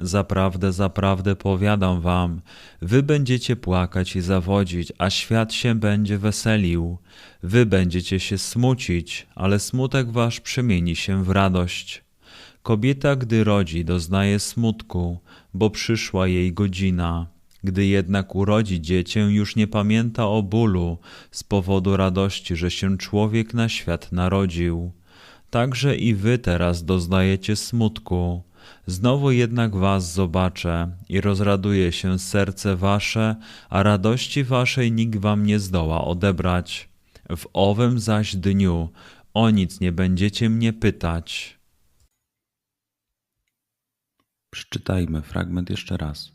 Zaprawdę, zaprawdę powiadam wam, wy będziecie płakać i zawodzić, a świat się będzie weselił. Wy będziecie się smucić, ale smutek wasz przemieni się w radość. Kobieta, gdy rodzi, doznaje smutku, bo przyszła jej godzina. Gdy jednak urodzi dziecię, już nie pamięta o bólu z powodu radości, że się człowiek na świat narodził. Także i wy teraz doznajecie smutku Znowu jednak was zobaczę i rozraduje się serce wasze, a radości waszej nikt wam nie zdoła odebrać. W owym zaś dniu o nic nie będziecie mnie pytać. Przeczytajmy fragment jeszcze raz.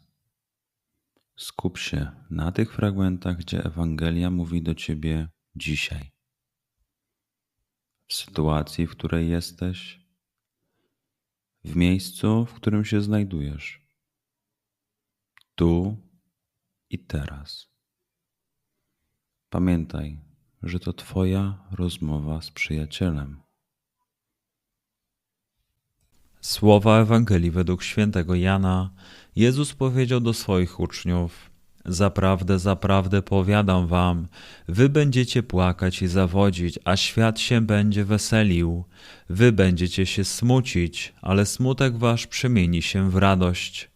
Skup się na tych fragmentach, gdzie Ewangelia mówi do ciebie dzisiaj. W sytuacji, w której jesteś, w miejscu, w którym się znajdujesz. Tu i teraz. Pamiętaj, że to Twoja rozmowa z przyjacielem. Słowa Ewangelii według świętego Jana Jezus powiedział do swoich uczniów: Zaprawdę, zaprawdę powiadam wam, wy będziecie płakać i zawodzić, a świat się będzie weselił. Wy będziecie się smucić, ale smutek wasz przemieni się w radość.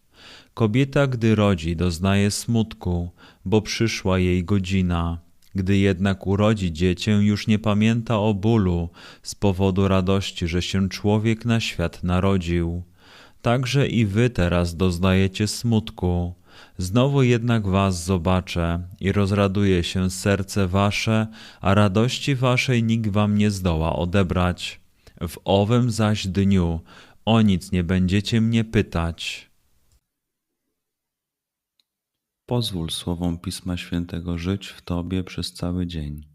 Kobieta, gdy rodzi, doznaje smutku, bo przyszła jej godzina. Gdy jednak urodzi dziecię, już nie pamięta o bólu z powodu radości, że się człowiek na świat narodził. Także i wy teraz doznajecie smutku Znowu jednak was zobaczę i rozraduje się serce wasze, a radości waszej nikt wam nie zdoła odebrać. W owym zaś dniu o nic nie będziecie mnie pytać. Pozwól słowom Pisma Świętego żyć w Tobie przez cały dzień.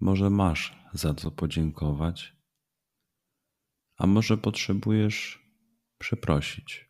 Może masz za co podziękować, a może potrzebujesz przeprosić.